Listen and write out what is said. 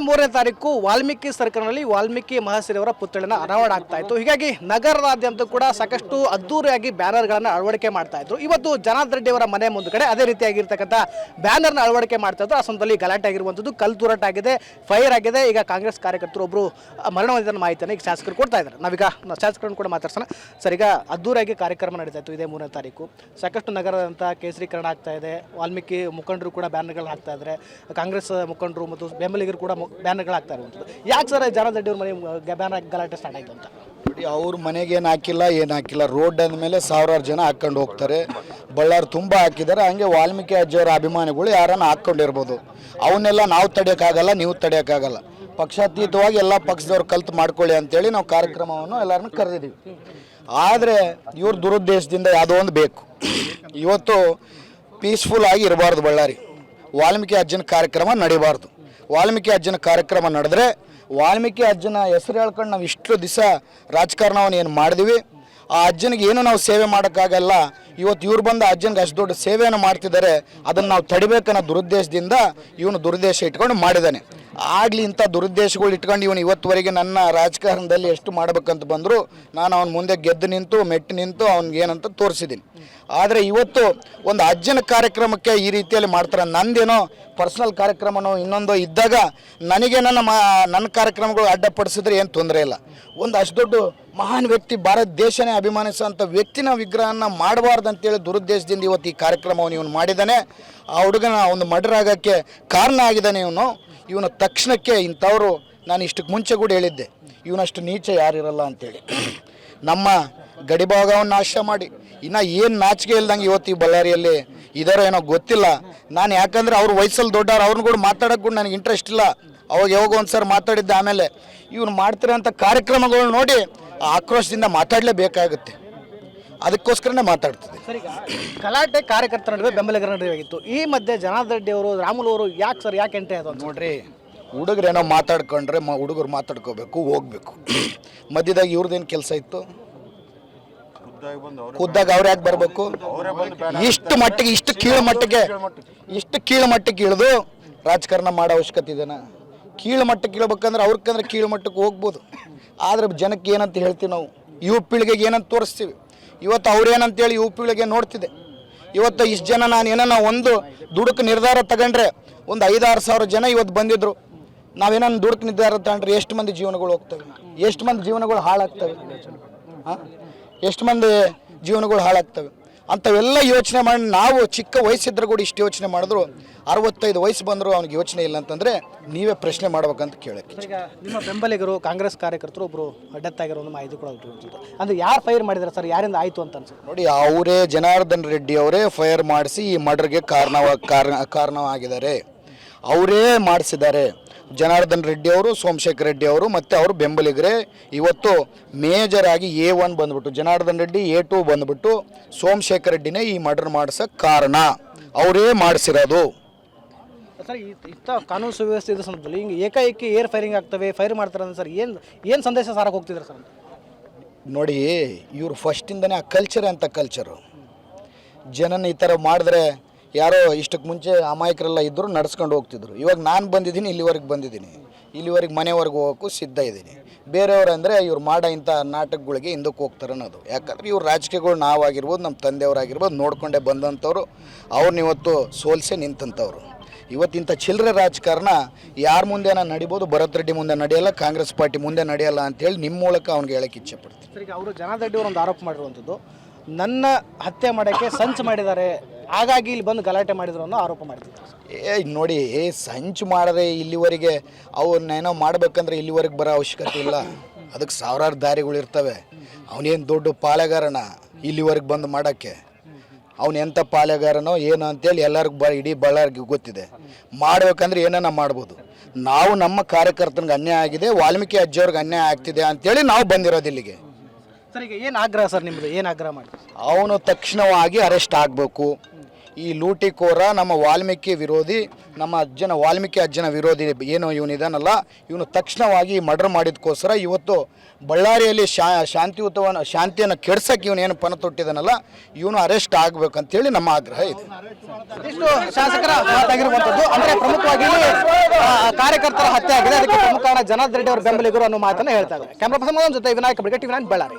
ಮೂರನೇ ತಾರೀಕು ವಾಲ್ಮೀಕಿ ಸರ್ಕಲ್ನಲ್ಲಿ ವಾಲ್ಮೀಕಿ ಮಹರ್ಷಿ ಅವರ ಪುತ್ಥಳಿನ ಅನಾವರಣ ಆಗ್ತಾ ಇತ್ತು. ಹೀಗಾಗಿ ನಗರದಾದ್ಯಂತ ಕೂಡ ಸಾಕಷ್ಟು ಅದ್ದೂರಿಯಾಗಿ ಬ್ಯಾನರ್ಗಳನ್ನು ಅಳವಡಿಕೆ ಮಾಡ್ತಾ ಇದ್ರು. ಇವತ್ತು ಜನಾರ್ದನ್ ರೆಡ್ಡಿ ಅವರ ಮನೆ ಮುಂದ್ಗಡೆ ಅದೇ ರೀತಿಯಾಗಿರ್ತಕ್ಕಂಥ ಬ್ಯಾನರ್ನ ಅಳವಡಿಕೆ ಮಾಡ್ತಾ ಇದ್ರು. ಆ ಸಂದರ್ಭದಲ್ಲಿ ಗಲಾಟೆ ಆಗಿರುವಂಥದ್ದು ಕಲ್ ತೂರಾಟ ಆಗಿದೆ, ಫೈರ್ ಆಗಿದೆ. ಈಗ ಕಾಂಗ್ರೆಸ್ ಕಾರ್ಯಕರ್ತರು ಒಬ್ಬರು ಮರಣ ಹೊಂದಿದ ಮಾಹಿತಿಯನ್ನು ಈಗ ಶಾಸಕರು ಕೊಡ್ತಾ ಇದ್ದಾರೆ. ನಾವೀಗ ನಾವು ಶಾಸಕರನ್ನು ಕೂಡ ಮಾತಾಡ್ಸೋಣ. ಸರ್, ಈಗ ಅದ್ದೂರಿಯಾಗಿ ಕಾರ್ಯಕ್ರಮ ನಡೀತಾ ಇತ್ತು ಇದೇ ಮೂರನೇ ತಾರೀಕು. ಸಾಕಷ್ಟು ನಗರದಂಥ ಕೇಸರೀಕರಣ ಆಗ್ತಾ ಇದೆ. ವಾಲ್ಮೀಕಿ ಮುಖಂಡರು ಕೂಡ ಬ್ಯಾನರ್ಗಳನ್ನ ಹಾಕ್ತಾ ಇದ್ದಾರೆ. ಕಾಂಗ್ರೆಸ್ ಮುಖಂಡರು ಮತ್ತು ಬೆಂಬಲಿಗರು ಕೂಡ ಬ್ಯಾನರ್ಗಳು ಹಾಕ್ತಾ ಇರುವಂಥದ್ದು. ಯಾಕೆ ಸರ್ ಅವ್ರ ಮನೆ ಬ್ಯಾನರ್ ಗಲಾಟೆ ಸ್ಟಾರ್ಟ್ ಆಯ್ತು ಅಂತ? ನೋಡಿ, ಅವ್ರ ಮನೆಗೆ ಏನು ಹಾಕಿಲ್ಲ ಏನು ಹಾಕಿಲ್ಲ. ರೋಡ್ ಅಂದಮೇಲೆ ಸಾವಿರಾರು ಜನ ಹಾಕ್ಕೊಂಡು ಹೋಗ್ತಾರೆ. ಬಳ್ಳಾರಿ ತುಂಬ ಹಾಕಿದ್ದಾರೆ. ಹಂಗೆ ವಾಲ್ಮೀಕಿ ಅಜ್ಜಿಯವರ ಅಭಿಮಾನಿಗಳು ಯಾರನ್ನ ಹಾಕ್ಕೊಂಡಿರ್ಬೋದು ಅವನ್ನೆಲ್ಲ ನಾವು ತಡೆಯೋಕ್ಕಾಗಲ್ಲ, ನೀವು ತಡೆಯೋಕ್ಕಾಗಲ್ಲ. ಪಕ್ಷಾತೀತವಾಗಿ ಎಲ್ಲ ಪಕ್ಷದವ್ರು ಕಲ್ತು ಮಾಡ್ಕೊಳ್ಳಿ ಅಂತೇಳಿ ನಾವು ಕಾರ್ಯಕ್ರಮವನ್ನು ಎಲ್ಲರನ್ನು ಕರೆದಿದ್ದೀವಿ. ಆದರೆ ಇವ್ರ ದುರುದ್ದೇಶದಿಂದ ಯಾವುದೋ ಒಂದು ಬೇಕು. ಇವತ್ತು ಪೀಸ್ಫುಲ್ ಆಗಿ ಇರಬಾರ್ದು ಬಳ್ಳಾರಿ. ವಾಲ್ಮೀಕಿ ಅಜ್ಜನ ಕಾರ್ಯಕ್ರಮ ನಡಿಬಾರ್ದು. ವಾಲ್ಮೀಕಿ ಅಜ್ಜನ ಕಾರ್ಯಕ್ರಮ ನಡೆದ್ರೆ ವಾಲ್ಮೀಕಿ ಅಜ್ಜನ ಹೆಸರು ಹೇಳ್ಕೊಂಡು ನಾವು ಇಷ್ಟು ದಿವಸ ರಾಜಕಾರಣವನ್ನು ಏನು ಮಾಡಿದ್ವಿ. ಆ ಅಜ್ಜನಿಗೆ ಏನು ನಾವು ಸೇವೆ ಮಾಡೋಕ್ಕಾಗಲ್ಲ, ಇವತ್ತು ಇವ್ರು ಬಂದು ಅಜ್ಜನಿಗೆ ಅಷ್ಟು ದೊಡ್ಡ ಸೇವೆಯನ್ನು ಮಾಡ್ತಿದ್ದಾರೆ, ಅದನ್ನು ನಾವು ತಡಿಬೇಕನ್ನೋ ದುರುದ್ದೇಶದಿಂದ ಇವನು ದುರುದ್ದೇಶ ಇಟ್ಕೊಂಡು ಮಾಡಿದ್ದಾನೆ. ಆಗಲಿ ಇಂಥ ದುರುದ್ದೇಶಗಳು ಇಟ್ಕೊಂಡು ಇವನು ಇವತ್ತುವರೆಗೆ ನನ್ನ ರಾಜಕಾರಣದಲ್ಲಿ ಎಷ್ಟು ಮಾಡಬೇಕಂತ ಬಂದರೂ ನಾನು ಅವನ ಮುಂದೆ ಗೆದ್ದು ನಿಂತು, ಮೆಟ್ಟು ನಿಂತು ಏನಂತ ತೋರಿಸಿದ್ದೀನಿ. ಆದರೆ ಇವತ್ತು ಒಂದು ಅಜ್ಜನ ಕಾರ್ಯಕ್ರಮಕ್ಕೆ ಈ ರೀತಿಯಲ್ಲಿ ಮಾಡ್ತಾರೆ. ನಂದೇನೋ ಪರ್ಸನಲ್ ಕಾರ್ಯಕ್ರಮನೋ ಇನ್ನೊಂದು ಇದ್ದಾಗ ನನಗೆ ನನ್ನ ಮಾ ನನ್ನ ಕಾರ್ಯಕ್ರಮಗಳು ಅಡ್ಡಪಡಿಸಿದ್ರೆ ಏನು ತೊಂದರೆ ಇಲ್ಲ. ಒಂದು ಅಷ್ಟು ದೊಡ್ಡ ಮಹಾನ್ ವ್ಯಕ್ತಿ, ಭಾರತ ದೇಶನೇ ಅಭಿಮಾನಿಸುವಂಥ ವ್ಯಕ್ತಿನ ವಿಗ್ರಹನ ಮಾಡಬಾರ್ದು ಅಂತೇಳಿ ದುರುದ್ದೇಶದಿಂದ ಇವತ್ತು ಈ ಕಾರ್ಯಕ್ರಮವನ್ನು ಇವನು ಮಾಡಿದ್ದಾನೆ. ಆ ಹುಡುಗನ ಒಂದು ಮರ್ಡರ್ ಆಗೋಕ್ಕೆ ಕಾರಣ ಆಗಿದ್ದಾನೆ ಇವನು. ಇವನ ತಕ್ಷಣಕ್ಕೆ ಇಂಥವರು ನಾನು ಇಷ್ಟಕ್ಕೆ ಮುಂಚೆ ಕೂಡ ಹೇಳಿದ್ದೆ. ಇವನಷ್ಟು ನೀಚ ಯಾರಿರಲ್ಲ ಅಂತೇಳಿ. ನಮ್ಮ ಗಡಿಭಾಗವನ್ನು ನಾಶ ಮಾಡಿ. ಇನ್ನು ಏನು ನಾಚಿಕೆ ಇಲ್ದಂಗೆ ಇವತ್ತು ಈ ಬಳ್ಳಾರಿಯಲ್ಲಿ ಇದಾರೋ ಏನೋ ಗೊತ್ತಿಲ್ಲ. ನಾನು ಯಾಕಂದ್ರೆ ಅವ್ರ ವಯಸ್ಸಲ್ಲಿ ದೊಡ್ಡವ್ರು ಅವ್ರನ್ನ ಕೂಡ ಮಾತಾಡೋಕೆ ಕೂಡ ನನಗೆ ಇಂಟ್ರೆಸ್ಟ್ ಇಲ್ಲ. ಅವಾಗ ಯಾವಾಗ ಒಂದು ಸರ್ ಮಾತಾಡಿದ್ದೆ ಆಮೇಲೆ. ಇವನು ಮಾಡ್ತಿರೋಂಥ ಕಾರ್ಯಕ್ರಮಗಳು ನೋಡಿ ಆಕ್ರೋಶದಿಂದ ಮಾತಾಡಲೇಬೇಕಾಗುತ್ತೆ. ಅದಕ್ಕೋಸ್ಕರನೇ ಮಾತಾಡ್ತದೆ ಸರ್ ಈಗ ಗಲಾಟೆ ಕಾರ್ಯಕರ್ತರ ನಡುವೆ ಬೆಂಬಲಿಗರ ನಡುವೆ ಆಗಿತ್ತು. ಈ ಮಧ್ಯೆ ಜನಾರ್ದನ್ ರೆಡ್ಡಿ ಅವರು ರಾಮುಲು ಅವರು ಯಾಕೆ ಸರ್ ಯಾಕೆ ಎಂಟೆ ಅದು ಅಂತ ನೋಡ್ರಿ ಹುಡುಗರೇನೋ ಮಾತಾಡ್ಕೊಂಡ್ರೆ ಮ ಹುಡುಗರು ಮಾತಾಡ್ಕೋಬೇಕು ಹೋಗ್ಬೇಕು. ಮಧ್ಯದಾಗ ಇವ್ರದ್ದೇನು ಕೆಲಸ ಇತ್ತು? ಖುದ್ದಾಗ ಅವ್ರು ಯಾಕೆ ಬರಬೇಕು? ಇಷ್ಟು ಮಟ್ಟಿಗೆ ಇಷ್ಟು ಕೀಳು ಮಟ್ಟಿಗೆ ಇಷ್ಟು ಕೀಳು ಮಟ್ಟಕ್ಕೆ ಇಳಿದು ರಾಜಕಾರಣ ಮಾಡೋ ಅವಶ್ಯಕತೆ ಇದೆನಾ? ಕೀಳು ಮಟ್ಟಕ್ಕೆ ಇಳ್ಬೇಕಂದ್ರೆ ಅವ್ರಕ್ಕಂದ್ರೆ ಕೀಳು ಮಟ್ಟಕ್ಕೆ ಹೋಗ್ಬೋದು. ಆದರೆ ಜನಕ್ಕೆ ಏನಂತ ಹೇಳ್ತೀವಿ ನಾವು? ಯುವ ಪೀಳಿಗೆಗೆ ಏನಂತ ತೋರಿಸ್ತೀವಿ. ಇವತ್ತು ಅವ್ರೇನಂತೇಳಿ ಯುವ ಪೀಳಿಗೆ ನೋಡ್ತಿದೆ. ಇವತ್ತು ಇಷ್ಟು ಜನ ನಾನು ಏನನ್ನ ಒಂದು ದುಡುಕು ನಿರ್ಧಾರ ತಗೊಂಡ್ರೆ ಒಂದು ಐದಾರು ಸಾವಿರ ಜನ ಇವತ್ತು ಬಂದಿದ್ರು. ನಾವೇನನ್ನ ದುಡುಕು ನಿರ್ಧಾರ ತಗೊಂಡ್ರೆ ಎಷ್ಟು ಮಂದಿ ಜೀವನಗಳು ಹೋಗ್ತವೆ? ಎಷ್ಟು ಮಂದಿ ಜೀವನಗಳು ಹಾಳಾಗ್ತವೆ? ಹಾಂ ಎಷ್ಟು ಮಂದಿ ಜೀವನಗಳು ಹಾಳಾಗ್ತವೆ? ಅಂಥವೆಲ್ಲ ಯೋಚನೆ ಮಾಡಿ ನಾವು ಚಿಕ್ಕ ವಯಸ್ಸಿದ್ರೆ ಕೂಡ ಇಷ್ಟು ಯೋಚನೆ ಮಾಡಿದ್ರು ಅರವತ್ತೈದು ವಯಸ್ಸು ಬಂದರೂ ಅವ್ನಿಗೆ ಯೋಚನೆ ಇಲ್ಲ ಅಂತಂದರೆ ನೀವೇ ಪ್ರಶ್ನೆ ಮಾಡ್ಬೇಕಂತ ಕೇಳಕ್ಕೆ ಈಗ ನಿಮ್ಮ ಬೆಂಬಲಿಗರು ಕಾಂಗ್ರೆಸ್ ಕಾರ್ಯಕರ್ತರು ಒಬ್ಬರು ಡೆತ್ ಆಗಿರೋ ಒಂದು ಮಾಹಿತಿ ಕೂಡ ಅಂದರೆ ಅಂದ್ರೆ ಯಾರು ಫೈರ್ ಮಾಡಿದ್ದಾರೆ ಸರ್? ಯಾರಿಂದ ಆಯಿತು ಅಂತ ಅನ್ಸುತ್ತೆ? ನೋಡಿ ಅವರೇ ಜನಾರ್ದನ್ ರೆಡ್ಡಿ ಅವರೇ ಫೈರ್ ಮಾಡಿಸಿ ಈ ಮರ್ಡರ್ಗೆ ಕಾರಣ ಕಾರಣ ಕಾರಣವಾಗಿದ್ದಾರೆ ಅವರೇ ಮಾಡಿಸಿದ್ದಾರೆ. ಜನಾರ್ದನ್ ರೆಡ್ಡಿ ಅವರು ಸೋಮಶೇಖರ್ ರೆಡ್ಡಿ ಅವರು ಮತ್ತು ಅವರು ಬೆಂಬಲಿಗರೇ ಇವತ್ತು ಮೇಜರ್ ಆಗಿ ಎ ಒನ್ ಬಂದ್ಬಿಟ್ಟು ಜನಾರ್ದನ್ ರೆಡ್ಡಿ ಎ ಟು ಬಂದ್ಬಿಟ್ಟು ಸೋಮಶೇಖರ್ ರೆಡ್ಡಿನೇ ಈ ಮರ್ಡರ್ ಮಾಡಿಸೋಕ್ಕೆ ಕಾರಣ. ಅವರೇ ಮಾಡಿಸಿರೋದು. ಸರ್ ಇಂಥ ಕಾನೂನು ಸುವ್ಯವಸ್ಥೆ ಇದ್ದ ಸಂದರ್ಭದಲ್ಲಿ ಹಿಂಗೆ ಏಕಾಏಕಿ ಏರ್ ಫೈರಿಂಗ್ ಆಗ್ತವೆ ಫೈರ್ ಮಾಡ್ತಾರೆ ಸರ್ ಏನು ಏನು ಸಂದೇಶ ಸಾರಕ್ಕೆ ಹೋಗ್ತಿದ್ದಾರೆ ಸರ್ ನೋಡಿ ಇವರು ಫಸ್ಟಿಂದನೇ ಆ ಕಲ್ಚರ್ ಅಂತ ಕಲ್ಚರು ಜನನ ಈ ಥರ ಮಾಡಿದ್ರೆ ಯಾರೋ ಇಷ್ಟಕ್ಕೆ ಮುಂಚೆ ಅಮಾಯಕರೆಲ್ಲ ಇದ್ದರು ನಡ್ಸ್ಕೊಂಡು ಹೋಗ್ತಿದ್ರು. ಇವಾಗ ನಾನು ಬಂದಿದ್ದೀನಿ, ಇಲ್ಲಿವರೆಗೆ ಬಂದಿದ್ದೀನಿ. ಇಲ್ಲಿವರೆಗೆ ಮನೆವರೆಗೆ ಹೋಗೋಕ್ಕೂ ಸಿದ್ಧ ಇದ್ದೀನಿ. ಬೇರೆಯವರು ಅಂದರೆ ಇವ್ರು ಮಾಡೋ ಇಂಥ ನಾಟಕಗಳಿಗೆ ಹಿಂದಕ್ಕೆ ಹೋಗ್ತಾರೆ ಅನ್ನೋದು. ಯಾಕಂದರೆ ಇವ್ರು ರಾಜಕೀಯಗಳು ನಾವಾಗಿರ್ಬೋದು, ನಮ್ಮ ತಂದೆಯವರಾಗಿರ್ಬೋದು, ನೋಡ್ಕೊಂಡೇ ಬಂದಂಥವ್ರು. ಅವ್ರನ್ನ ಇವತ್ತು ಸೋಲ್ಸೆ ನಿಂತಂಥವ್ರು. ಇವತ್ತಿಂಥ ಚಿಲ್ಲರೆ ರಾಜಕಾರಣ ಯಾರ ಮುಂದೆನ ನಡಿಬೋದು, ಭರತ್ ರೆಡ್ಡಿ ಮುಂದೆ ನಡೆಯಲ್ಲ, ಕಾಂಗ್ರೆಸ್ ಪಾರ್ಟಿ ಮುಂದೆ ನಡೆಯಲ್ಲ ಅಂತೇಳಿ ನಿಮ್ಮ ಮೂಲಕ ಅವ್ನಿಗೆ ಹೇಳಕ್ಕೆ ಇಚ್ಛೆ ಪಡ್ತೀನಿ. ಅವರು ರೆಡ್ಡಿ ಒಂದು ಆರೋಪ ಮಾಡಿರುವಂಥದ್ದು. ನನ್ನ ಹತ್ಯೆ ಮಾಡೋಕ್ಕೆ ಸಂಚು ಮಾಡಿದ್ದಾರೆ ಹಾಗಾಗಿ ಇಲ್ಲಿ ಬಂದು ಗಲಾಟೆ ಮಾಡಿದ್ರು ಅನ್ನೋ ಆರೋಪ ಮಾಡ್ತಿದ್ದಾರೆ ಸರ್. ಏ ನೋಡಿ ಸಂಚು ಮಾಡದೆ ಇಲ್ಲಿವರೆಗೆ ಅವನ್ನೇನೋ ಮಾಡ್ಬೇಕಂದ್ರೆ ಇಲ್ಲಿವರೆಗೆ ಬರೋ ಅವಶ್ಯಕತೆ ಇಲ್ಲ. ಅದಕ್ಕೆ ಸಾವಿರಾರು ದಾರಿಗಳು ಇರ್ತವೆ. ಅವನೇನು ದೊಡ್ಡ ಪಾಳೆಗಾರನ ಇಲ್ಲಿವರೆಗೆ ಬಂದು ಮಾಡೋಕ್ಕೆ? ಅವನು ಎಂಥ ಪಾಳೆಗಾರನೋ ಏನು ಅಂತೇಳಿ ಎಲ್ಲರಿಗೂ ಬ ಇಡೀ ಬಳ್ಳಾರಿಗೆ ಗೊತ್ತಿದೆ. ಮಾಡ್ಬೇಕಂದ್ರೆ ಏನನ್ನ ಮಾಡ್ಬೋದು. ನಾವು ನಮ್ಮ ಕಾರ್ಯಕರ್ತನಿಗೆ ಅನ್ಯಾಯ ಆಗಿದೆ ವಾಲ್ಮೀಕಿ ಅಜ್ಜಿಯವ್ರಿಗೆ ಅನ್ಯಾಯ ಆಗ್ತಿದೆ ಅಂತೇಳಿ ನಾವು ಬಂದಿರೋದು ಇಲ್ಲಿಗೆ. ಸರ್ ಈಗ ಏನು ಆಗ್ರಹ ಸರ್ ನಿಮ್ಮದು ಏನು ಆಗ್ರಹ ಮಾಡಿ ಅವನು ತಕ್ಷಣವಾಗಿ ಅರೆಸ್ಟ್ ಆಗಬೇಕು. ಈ ಲೂಟಿಕೋರ ನಮ್ಮ ವಾಲ್ಮೀಕಿ ವಿರೋಧಿ, ನಮ್ಮ ಅಜ್ಜನ, ವಾಲ್ಮೀಕಿ ಅಜ್ಜನ ವಿರೋಧಿ ಏನು ಇವನಿದಾನಲ್ಲ ಇವನು ತಕ್ಷಣವಾಗಿ ಮರ್ಡರ್ ಮಾಡಿದಕ್ಕೋಸ್ಕರ ಇವತ್ತು ಬಳ್ಳಾರಿಯಲ್ಲಿ ಶಾ ಶಾಂತಿಯುತವನ್ನು ಶಾಂತಿಯನ್ನು ಕೆಡ್ಸಕ್ಕೆ ಇವನು ಏನು ಪಣ ತೊಟ್ಟಿದಾನಲ್ಲ, ಇವನು ಅರೆಸ್ಟ್ ಆಗಬೇಕಂತೇಳಿ ನಮ್ಮ ಆಗ್ರಹ ಇದೆ. ಇಷ್ಟು ಶಾಸಕರ ಮಾತಾಗಿರುವಂಥದ್ದು. ಅಂದರೆ ಪ್ರಮುಖವಾಗಿ ಕಾರ್ಯಕರ್ತರ ಹತ್ಯೆ ಆಗಿದೆ. ಅದಕ್ಕೆ ಪ್ರಮುಖ ಜನಾರ್ದನ್ ರೆಡ್ಡಿ ಅವರ ಬೆಂಬಲಿಗರು ಅನ್ನೋ ಮಾತನ್ನು ಹೇಳ್ತಾರೆ ಕ್ಯಾಮ್ರಾ ಪರ್ಸನ್ ಜೊತೆ ವಿನಾಯಕ ಬ್ರಿಗೇಟ್ ವಿನಾಯಕ್ ಬಳ್ಳಾರಿ.